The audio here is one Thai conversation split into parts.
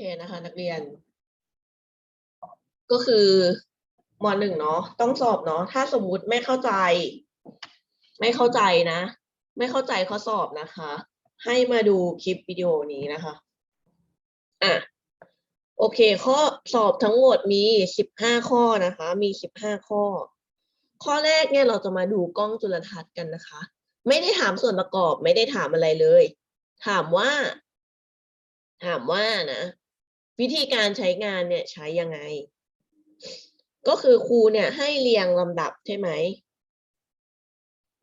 คนะคะ นักเรียน ก็คือมหนึ่งเนาะต้องสอบเนาะถ้าสมมุติไม่เข้าใจ ไม่เข้าใจนะ ไม่เข้าใจข้อสอบนะคะ ให้มาดูคลิปวิดีโอนี้นะคะอะโอเค ข้อสอบทั้งหมดมีสิบห้าข้อนะคะ มีสิบห้าข้อ ข้อแรกเนี่ยเราจะมาดูกล้องจุลทรรศน์กันนะคะ ไม่ได้ถามส่วนประกอบไม่ได้ถามอะไรเลย ถามว่า ถามว่านะ วิธีการใช้งานเนี่ยใช้ยังไง ก็คือครูเนี่ยให้เรียงลำดับใช่ไหม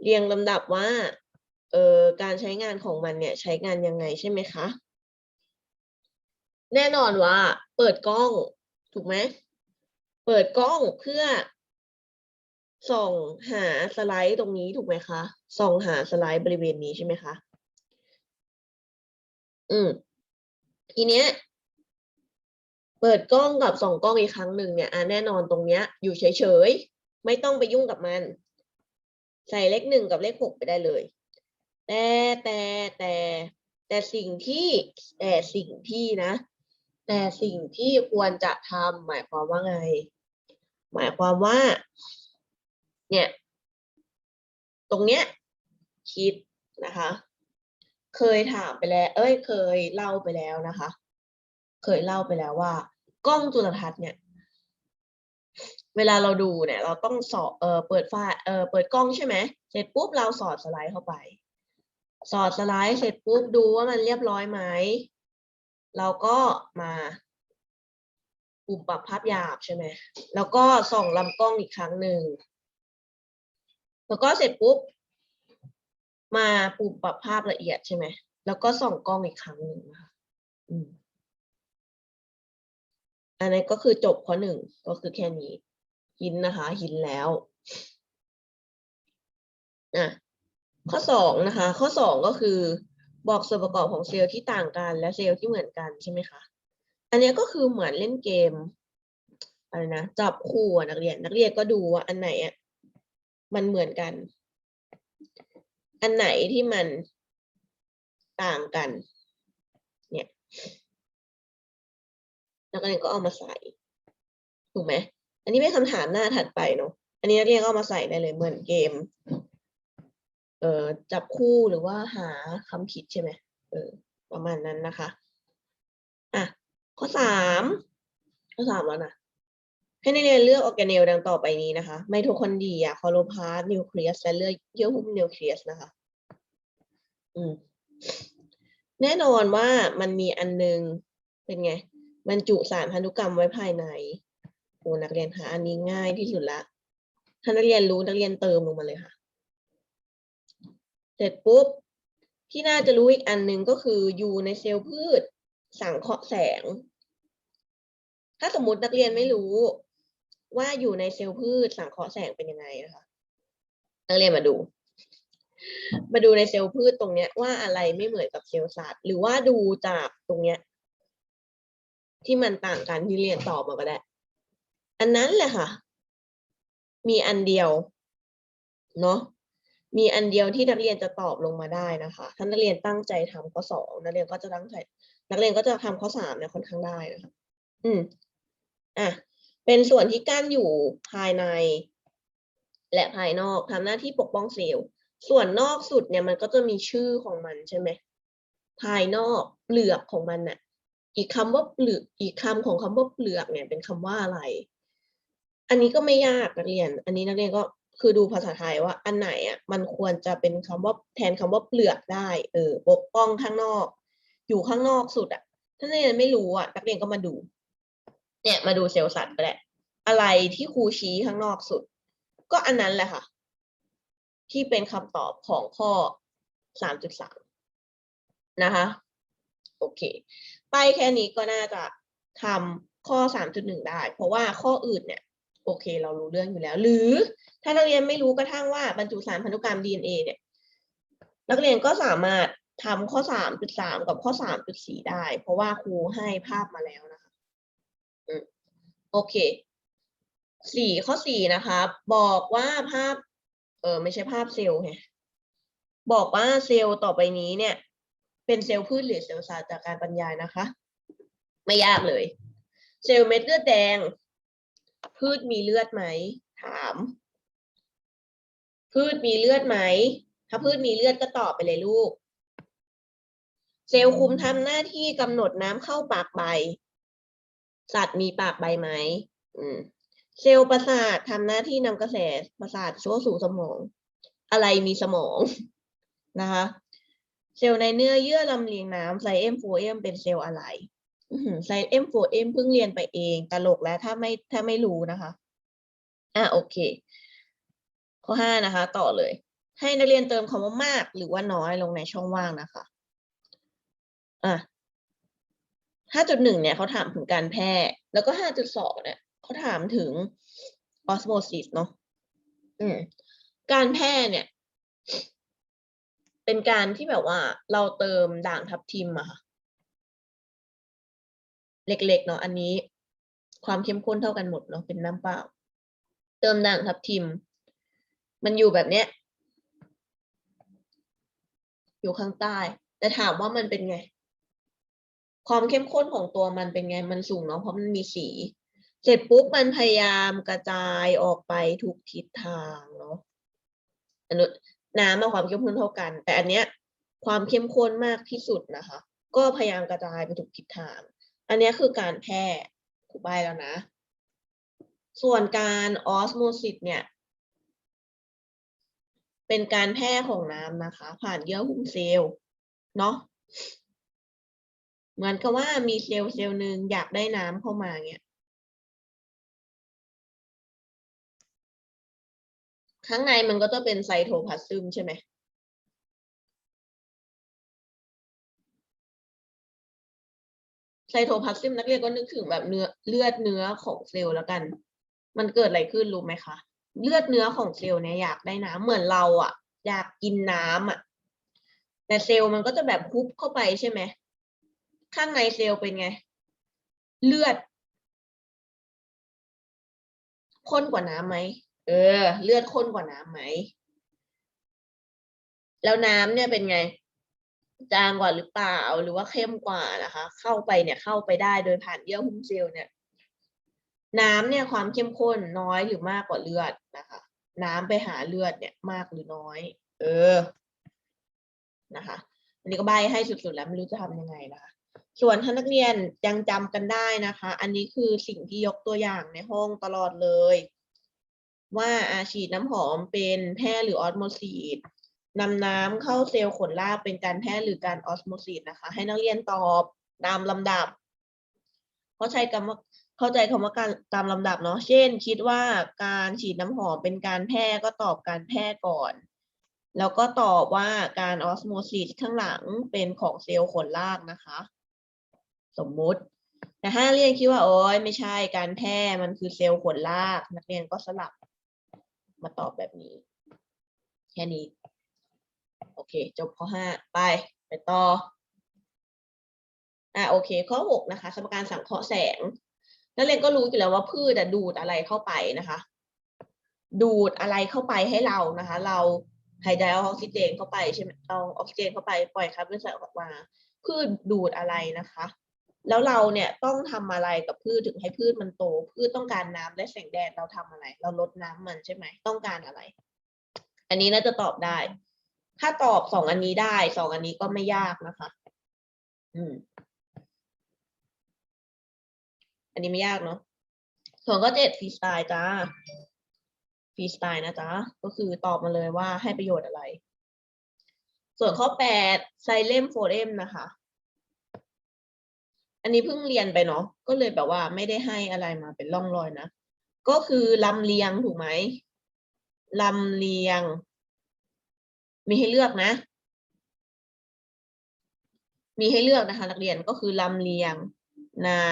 เรียงลำดับว่าเอ่อการใช้งานของมันเนี่ยใช้งานยังไงใช่ไหมคะ แน่นอนว่า เปิดกล้องถูกไหมเปิดกล้องเพื่อส่องหาสไลด์ตรงนี้ถูกไหมคะส่องหาสไลด์บริเวณนี้ใช่ไหมคะ อืมทีเนี้ย ปิดกล้องกับส่องกล้องอีกครั้งหนึ่งเนี่ยอแน่นอนตรงเนี้ย อยู่เฉยๆ ไม่ต้องไปยุ่งกับมัน ใส่เลขหนึ่งกับเลขหกไปได้เลย แต่แต่แต่แต่สิ่งที่แต่สิ่งที่นะ แต่สิ่งที่ควรจะทำหมายความว่าไง หมายความว่า เนี่ย ตรงเนี้ย คิดนะคะ เคยถามไปแล้ว เอ้ย เคยเล่าไปแล้วนะคะ เคยเล่าไปแล้วว่า กล้องจุลทรรศน์เนี่ย เวลาเราดูเนี่ย เราต้องสอดเออเปิดไฟล์เออเปิดกล้องใช่ไหมเสร็จปุ๊บเราสอดสไลด์เข้าไป สอดสไลด์เสร็จปุ๊บดูว่ามันเรียบร้อยไหมเราก็มาปุ่มปรับภาพหยาบใช่ไหม แล้วก็ส่องลำกล้องอีกครั้งหนึ่ง แล้วก็เสร็จปุ๊บ มาปุ่มปรับภาพละเอียดใช่ไหม แล้วก็ส่องกล้องอีกครั้งหนึ่งนะคะ อันนี้ก็คือจบข้อหนึ่งก็คือแค่นี้ หินนะคะ หินแล้วอะข้อสองนะคะ ข้อสองก็คือบอกส่วนประกอบของเซลล์ที่ต่างกันและเซลล์ที่เหมือนกันใช่ไหมคะ อันนี้ก็คือเหมือนเล่นเกมอะไรนะจับคู่นักเรียนนักเรียนก็ดูว่าอันไหนอะมันเหมือนกัน อันไหนที่มันต่างกัน เนี่ย นักเรียนก็เอามาใส่ถูกไหมอันนี้เป็นคำถามหน้าถัดไปเนาะอันนี้นักเรียนก็เอามาใส่ได้เลยเหมือนเกม เอ่อจับคู่หรือว่าหาคำผิดใช่ไหมเออ ประมาณนั้นนะคะอะข้อสามข้อสามแล้วนะให้นักเรียนเลือกออร์แกเนลดังต่อไปนี้นะคะไมโทคอนเดียคอโรพาสต์นิวเคลียสและเลือดเยื่อหุ้มนิวเคลียสนะคะ อืมแน่นอนว่ามันมีอันนึงเป็นไง บรรจุสารพันธุกรรมไว้ภายในโอ้นักเรียนคะอันนี้ง่ายที่สุดละถ้านักเรียนรู้นักเรียนเติมลงมาเลยค่ะ เสร็จปุ๊บ ที่น่าจะรู้อีกอันหนึ่งก็คืออยู่ในเซลล์พืช สังเคราะห์แสง ถ้าสมมตินักเรียนไม่รู้ว่าอยู่ในเซลล์พืช สังเคราะห์แสงเป็นยังไงนะคะนักเรียนมาดู มาดูในเซลล์พืชตรงเนี้ยว่าอะไรไม่เหมือนกับเซลล์สัตว์หรือว่าดูจากตรงเนี้ย ที่มันต่างกันที่เรียนตอบมาก็ได้ อันนั้นแหละค่ะ มีอันเดียวเนาะมีอันเดียวที่นักเรียนจะตอบลงมาได้นะคะ ถ้านักเรียนตั้งใจทำข้อสองนักเรียนก็จะตั้งใจ นักเรียนก็จะทำข้อสามเนี่ยค่อนข้างได้นะคะ อืม อะ เป็นส่วนที่กั้นอยู่ภายใน และภายนอกทำหน้าที่ปกป้องเซลล์ ส่วนนอกสุดเนี่ยมันก็จะมีชื่อของมันใช่ไหม ภายนอกเปลือกของมันน่ะ อีกคำว่าเปลือกอีกคำของคำว่าเปลือกเนี่ยเป็นคำว่าอะไร อันนี้ก็ไม่ยากนักเรียน อันนี้นักเรียนก็คือดูภาษาไทยว่าอันไหนอะมันควรจะเป็นคำว่าแทนคำว่าเปลือกได้เออปกป้องข้างนอก อยู่ข้างนอกสุดอะถ้านักเรียนไม่รู้อะนักเรียนก็มาดู เนี่ยมาดูเซลล์สัตว์ก็ได้อะไรที่ครูชี้ข้างนอกสุด ก็อันนั้นแหละค่ะ ที่เป็นคำตอบของข้อสามจุดสามนะคะ โอเค ไปแค่นี้ก็น่าจะทำข้อสามจุดหนึ่งได้ เพราะว่าข้ออื่นเนี่ยโอเค เรารู้เรื่องอยู่แล้ว หรือถ้านักเรียนไม่รู้กระทั่งว่าบรรจุสารพันธุกรรม DNA เนี่ยนักเรียนก็สามารถทำข้อสามจุดสามกับข้อสามจุดสี่ได้ เพราะว่าครูให้ภาพมาแล้วนะคะโอเคสี่ข้อสี่นะคะบอกว่าภาพ เออไม่ใช่ภาพเซลล์ไงบอกว่าเซลล์ต่อไปนี้เนี่ย เป็นเซลล์พืชหรือเซลล์สัตว์จากการบรรยายนะคะ ไม่ยากเลย เซลล์เม็ดเลือดแดง พืชมีเลือดไหม ถาม พืชมีเลือดไหม ถ้าพืชมีเลือดก็ตอบไปเลยลูก เซลล์คุมทำหน้าที่กำหนดน้ำเข้าปากใบ สัตว์มีปากใบไหมอืมเซลล์ประสาททำหน้าที่นำกระแสประสาทชั่วสู่สมอง อะไรมีสมองนะคะ เซลล์ในเนื้อเยื่อลำเลียงน้ำไซเอ็มโฟเอ็มเป็นเซลล์อะไรไซเอ็มโฟเอ็มเพิ่งเรียนไปเอง ตลกแล้วถ้าไม่ถ้าไม่รู้นะคะ อะโอเค ข้อห้านะคะ ต่อเลย ให้นักเรียนเติมคำว่ามากหรือว่าน้อยลงในช่องว่างนะคะอะห้าจุดหนึ่งเนี่ยเขาถามถึงการแพร่แล้วก็ห้าจุดสองเนี่ยเขาถามถึงออสโมซิสเนาะอืมการแพร่เนี่ย เป็นการที่แบบว่าเราเติมด่างทับทิมอะค่ะ เล็ก ๆ เนาะอันนี้ ความเข้มข้นเท่ากันหมดเนาะเป็นน้ำเปล่า เติมด่างทับทิม มันอยู่แบบเนี้ย อยู่ข้างใต้ แต่ถามว่ามันเป็นไง ความเข้มข้นของตัวมันเป็นไงมันสูงเนาะเพราะมันมีสี เสร็จปุ๊บมันพยายามกระจายออกไปทุกทิศทางเนาะอนนู้น น้ำมาความเข้มข้นเท่ากัน แต่อันเนี้ยความเข้มข้นมากที่สุดนะคะ ก็พยายามกระจายไปทุกทิศทาง อันนี้คือการแพร่ครูใบแล้วนะ ส่วนการออสโมซิสเนี่ย เป็นการแพร่ของน้ำนะคะ ผ่านเยื่อหุ้มเซลล์เนาะเหมือนกับว่ามีเซลล์เซลล์หนึ่งอยากได้น้ำเข้ามาเนี่ย ข้างในมันก็ต้องเป็นไซโทพลาซึมใช่ไหมไซโทพลาซึมนักเรียนก็นึกถึงแบบเนื้อเลือดเนื้อของเซลล์แล้วกัน มันเกิดอะไรขึ้นรู้ไหมคะ เลือดเนื้อของเซลล์เนี่ยอยากได้น้ำเหมือนเราอะ อยากกินน้ำอะ แต่เซลล์มันก็จะแบบคุบเข้าไปใช่ไหม ข้างในเซลล์เป็นไง เลือดข้นกว่าน้ำไหม เออ เลือดข้นกว่าน้ำไหม แล้วน้ำเนี่ยเป็นไง จางกว่าหรือเปล่า หรือว่าเข้มกว่านะคะ เข้าไปเนี่ยเข้าไปได้โดยผ่านเยื่อหุ้มเซลล์เนี่ย น้ำเนี่ยความเข้มข้นน้อยหรือมากกว่าเลือดนะคะ น้ำไปหาเลือดเนี่ยมากหรือน้อย เออ นะคะอันนี้ก็ใบให้สุดๆแล้วไม่รู้จะทำยังไงนะคะ ส่วนถ้านักเรียนยังจำกันได้นะคะ อันนี้คือสิ่งที่ยกตัวอย่างในห้องตลอดเลย ว่าอาฉีดน้ำหอมเป็นแพร่หรือออสโมซิสนำน้ำเข้าเซลล์ขนลากเป็นการแพร่หรือการออสโมซิสนะคะ ให้นักเรียนตอบตามลำดับ เข้าใจคำว่าเข้าใจคำว่าการตามลำดับเนาะเช่น คิดว่าการฉีดน้ำหอมเป็นการแพร่ก็ตอบการแพร่ก่อน แล้วก็ตอบว่าการออสโมซิสข้างหลังเป็นของเซลล์ขนลากนะคะ สมมุติ แต่ถ้าเรียนคิดว่าโอ้ยไม่ใช่การแพร่มันคือเซลล์ขนลาก นักเรียนก็สลับ มาตอบแบบนี้ แค่นี้ โอเค จบข้อห้าไป ไปต่อ อะโอเค ข้อหกนะคะ สมการสังเคราะห์แสง นักเรียนก็รู้อยู่แล้วว่าพืชอะดูดอะไรเข้าไปนะคะ ดูดอะไรเข้าไปให้เรานะคะ เราหายใจเอาออกซิเจนเข้าไปใช่ไหมเอาออกซิเจนเข้าไปปล่อยคาร์บอนไดออกไซด์ออกมาพืชดูดอะไรนะคะ แล้วเราเนี่ยต้องทำอะไรกับพืชถึงให้พืชมันโต พืชต้องการน้ำและแสงแดดเราทำอะไร เราลดน้ำมันใช่ไหมต้องการอะไร อันนี้น่าจะตอบได้ ถ้าตอบสองอันนี้ได้สองอันนี้ก็ไม่ยากนะคะ อืม อันนี้ไม่ยากเนาะส่วนข้อเจ็ดฟรีสไตล์จ้าฟรีสไตล์นะจ๊ะก็คือตอบมาเลยว่าให้ประโยชน์อะไร ส่วนข้อแปดไซเลมโฟเรมนะคะ อันนี้เพิ่งเรียนไปเนาะก็เลยแบบว่าไม่ได้ให้อะไรมาเป็นร่องรอยนะ ก็คือลำเลียงถูกไหมลำเลียง มีให้เลือกนะ มีให้เลือกนะคะ นักเรียนก็คือลำเลียง น้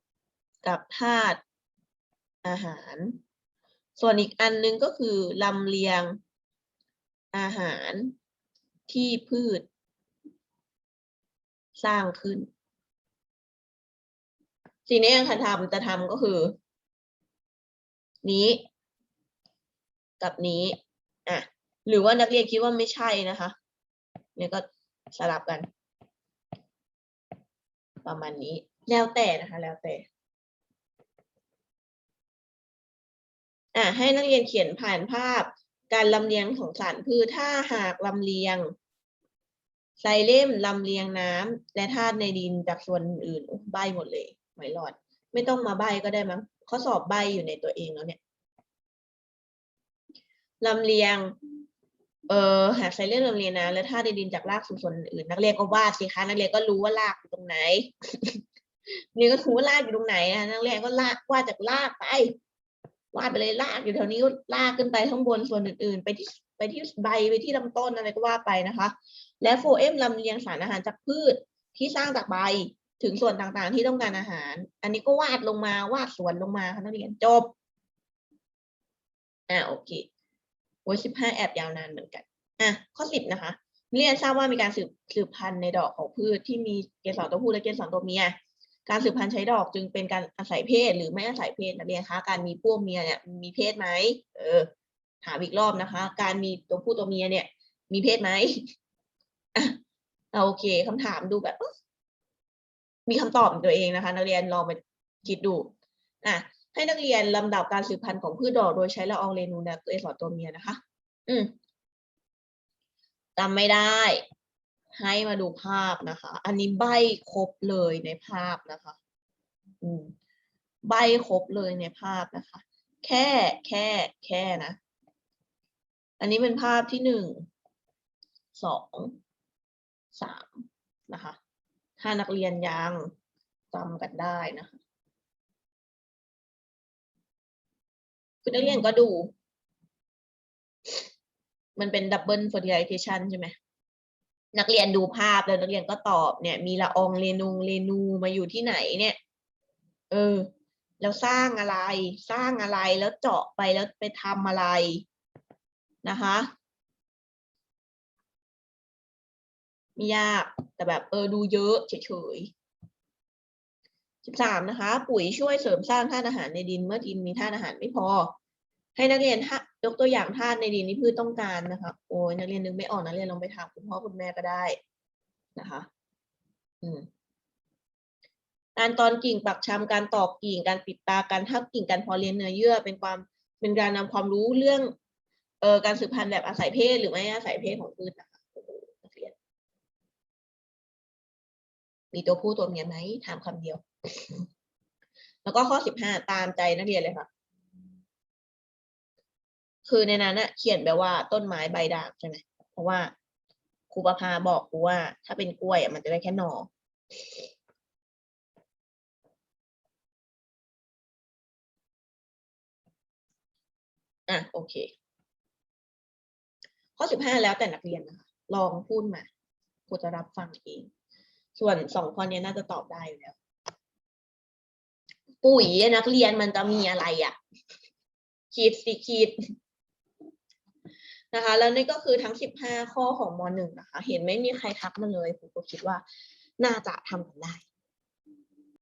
ำกับธาตุอาหาร ส่วนอีกอันนึงก็คือลำเลียง อาหารที่พืช สร้างขึ้น สิ่งนี้ยังทำจะทำก็คือ นี้ กับนี้อะหรือว่านักเรียนคิดว่าไม่ใช่นะคะ เนี่ยก็สลับกัน ประมาณนี้ แล้วแต่นะคะ แล้วแต่อะให้นักเรียนเขียนผ่านภาพการลำเลียงของสารพืชถ้าหากลำเลียงไซเลมลำเลียงน้ำและธาตุในดินจากส่วนอื่นใบหมดเลย ไม่รอด ไม่ต้องมาใบก็ได้มั้งเข้อสอบใบอยู่ในตัวเองแล้วเนี่ยลำเลียง เอ่อหากไซเลมลำเลียงน้ำและธาตุในดินจากรากสู่ส่วนอื่น นักเรียนก็วาดสิคะนักเรียนก็รู้ว่ารากอยู่ตรงไหนนี่ก็รู้ว่ารากอยู่ตรงไหนนะนักเรียนก็ลากวาดจากรากไปวาดไปเลยลากอยู่แถวนี้ลากขึ้นไปข้างบนส่วนอื่น ๆ ไปที่ไปที่ใบไปที่ลำต้นอะไรก็ว่าไปนะคะ และโฟเอมลำเลียงสารอาหารจากพืชที่สร้างจากใบ ถึงส่วนต่างๆที่ต้องการอาหาร อันนี้ก็วาดลงมาวาดสวนลงมาค่ะนักเรียนจบอ่าโอเคโอ้ยสิบห้าแอบยาวนานเหมือนกันอะข้อสิบนะคะเรียนทราบว่ามีการสืบสืบพันธุ์ในดอกของพืชที่มีเกสรตัวผู้และเกสรตัวเมีย การสืบพันธุ์ใช้ดอกจึงเป็นการอาศัยเพศ หรือไม่อาศัยเพศนักเรียนคะการมีพวกเมียเนี่ยมีเพศไหมเออถามอีกรอบนะคะ การมีตัวผู้ตัวเมียเนี่ย มีเพศไหมอะเอาโอเคคำถามดูแบบ มีคำตอบของตัวเองนะคะ นักเรียนลองไปคิดดูอะให้นักเรียนลำดับการสืบพันธุ์ของพืชดอกโดยใช้ละอองเรนูและเกสรตัวเมียนะคะ อืมจำไม่ได้ ให้มาดูภาพนะคะ อันนี้ใบครบเลยในภาพนะคะ อืมใบครบเลยในภาพนะคะ แค่แค่แค่นะ อันนี้เป็นภาพที่หนึ่งสองสามนะคะ ถ้านักเรียนยังจำกันได้นะคะคือนักเรียนก็ดู มันเป็นดับเบิล e r t i l i z a t i o n ใช่ไหมนักเรียนดูภาพแล้วนักเรียนก็ตอบเนี่ย มีละอองเรนูงเรนูมาอยู่ที่ไหนเนี่ย เออ แล้วสร้างอะไร สร้างอะไรแล้วเจาะไปแล้วไปทำอะไรนะคะ ไม่ยากแต่แบบเออดูเยอะเฉยๆสิบสามนะคะ ปุ๋ยช่วยเสริมสร้างธาตุอาหารในดินเมื่อดินมีธาตุอาหารไม่พอ ให้นักเรียนท่ายกตัวอย่างธาตุในดินที่พืชต้องการนะคะโอ้ยนักเรียนนึกไม่ออกนักเรียนลองไปถามคุณพ่อคุณแม่ก็ได้นะคะ อืมการตอนกิ่งปักชำการตอกกิ่งการปิดตาการทับกิ่งการพอเลี้ยงเนื้อเยื่อ เป็นความเป็นการนำความรู้เรื่องเอ่อการสืบพันธุ์แบบอาศัยเพศหรือไม่อาศัยเพศของพืชนะคะโอ้โหนักเรียน มีตัวผู้ตัวเมียไหมถามคำเดียว แล้วก็ข้อสิบห้าตามใจนักเรียนเลยค่ะ คือในนั้นน่ะเขียนแบบว่าต้นไม้ใบด่างใช่ไหมเพราะว่าครูประภาบอกกูว่า ถ้าเป็นกล้วยมันจะได้แค่หน่ออะโอเค ข้อสิบห้าแล้วแต่นักเรียนนะคะลองพูดมาครูจะรับฟังเอง ส่วนสองข้อนี้น่าจะตอบได้อยู่แล้ว ปุ๋ยนักเรียนมันจะมีอะไรอะคิดสิคิดนะคะ แล้วนี่ก็คือทั้งสิบห้าข้อของมหนึ่งนะคะ เห็นไม่มีใครทักมาเลยผมก็คิดว่าน่าจะทำกันได้